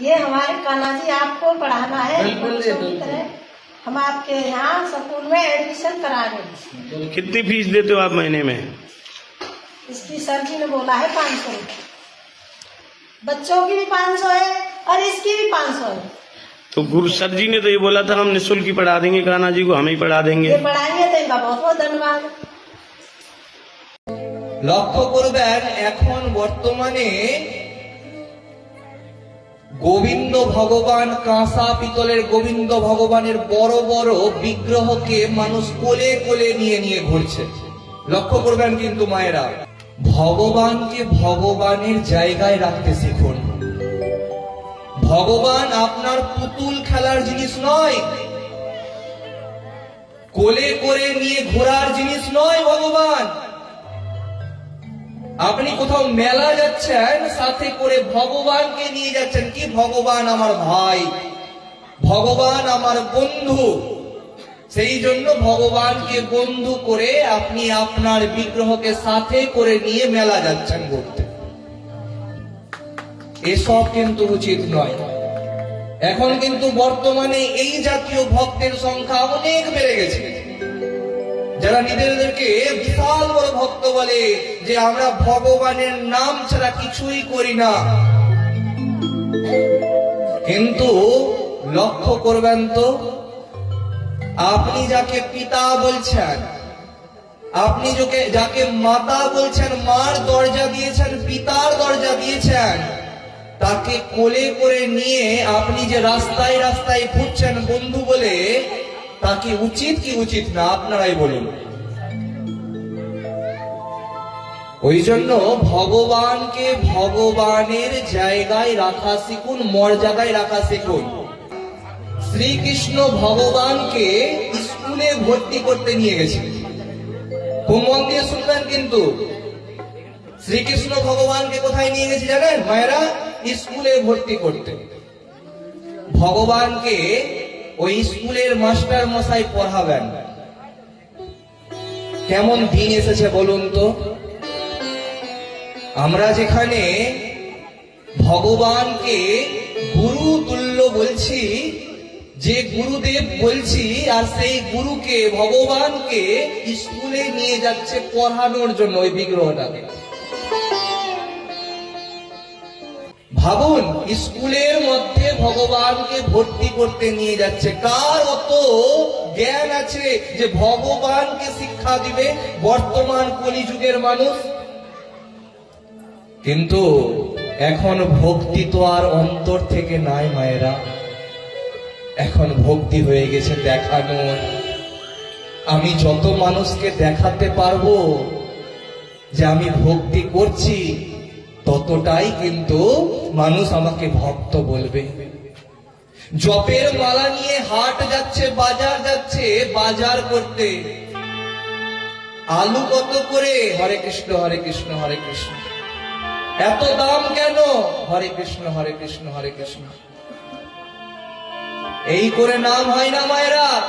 ये हमारे कान्हा जी आपको पढ़ाना है बिल्कुल जी, बच्चों की बिल्कुल। तरह हम आपके यहाँ स्कूल में एडमिशन करा रहे हैं कितनी फीस देते हो आप महीने में इसकी सर जी ने बोला है पाँच सौ बच्चों की भी पाँच सौ है और इसकी भी पाँच सौ है तो गुरु सर जी ने तो ये बोला था हम निःशुल्क ही पढ़ा देंगे कान्हा जी को हम ही पढ़ा देंगे ये पढ़ाइए तो इनका बहुत बहुत धन्यवाद লক্ষ্য করবেন এখন বর্তমানে গোবিন্দ ভগবান কাঁসা পিতলের গোবিন্দ ভগবানের বড় বড় বিগ্রহকে মানুষ কোলে কোলে নিয়ে নিয়ে ঘুরছে। লক্ষ্য করবেন কিন্তু মায়েরা, ভগবানকে ভগবানের জায়গায় রাখতে শিখুন। ভগবান আপনার পুতুল খেলার জিনিস নয়, কোলে করে নিয়ে ঘোরার জিনিস নয় আপনি কোথাও মেলা যাচ্ছেন, সাথে করে ভগবানকে নিয়ে যাচ্ছেন। কি ভগবান আমার ভাই? ভগবান আমার বন্ধু। সেই জন্য ভগবানকে বন্ধু করে আপনি আপনার বিগ্রহকে সাথে করে নিয়ে মেলা যাচ্ছেন ঘুরতে। এসব কিন্তু উচিত নয়। এখন কিন্তু বর্তমানে এই জাতীয় ভক্তের সংখ্যা অনেক বেড়ে গেছে। যারা নিজেদেরকে বিশাল বড় ভক্ত বলে যে আমরা ভগবানের নাম ছাড়া কিছুই করি না। কিন্তু লক্ষ্য করবেন তো, আপনি যাকে পিতা বলছেন, আপনি যাকে মাতা বলছেন, মার দরজা দিয়েছেন, পিতার দরজা দিয়েছেন, তাকে কোলে করে নিয়ে আপনি যে রাস্তায় রাস্তায় ঘুরছেন বন্ধু বলে তাকে উচিত কি উচিত না, আপনারাই বলুন। ওই জন্য ভগবানকে ভগবানের জায়গায় রাখা শিখুন, মর্যাদায় রাখা শিখুন। শ্রীকৃষ্ণ ভগবানকে স্কুলে ভর্তি করতে নিয়ে গেছে খুব দিয়ে শুনবেন কিন্তু। শ্রীকৃষ্ণ ভগবানকে কোথায় নিয়ে গেছে জানেন? মায়েরা, স্কুলে ভর্তি করতে। ভগবানকে ওই স্কুলের মাস্টার মশাই পড়াবেন। কেমন দিন এসেছে বলুন তো? আমরা যেখানে ভগবানকে গুরু তুল্য বলছি, যে গুরুদেব বলছি, আর সেই গুরুকে, ভগবানকে স্কুলে নিয়ে যাচ্ছে পড়ানোর জন্য ওই বিগ্রহটাকে। ভাবুন, স্কুলের মধ্যে ভগবানকে ভর্তি করতে নিয়ে যাচ্ছে। কার অত জ্ঞান আছে যে ভগবানকে শিক্ষা দিবে বর্তমান কলিযুগের মানুষ? কিন্তু এখন ভক্তি তো আর অন্তর থেকে নাই মায়েরা। এখন ভক্তি হয়ে গেছে দেখানোর। আমি যত মানুষকে দেখাতে পারব যে আমি ভক্তি করছি ততটাই কিন্তু মানুষ আমাকে ভক্ত বলবে। জপের মালা নিয়ে হাট যাচ্ছে, বাজার যাচ্ছে, বাজার করতে। আলু কত করে? হরে কৃষ্ণ হরে কৃষ্ণ হরে কৃষ্ণ। এত দাম কেন? হরে কৃষ্ণ হরে কৃষ্ণ হরে কৃষ্ণ। এই করে নাম হয় না মায়েরা।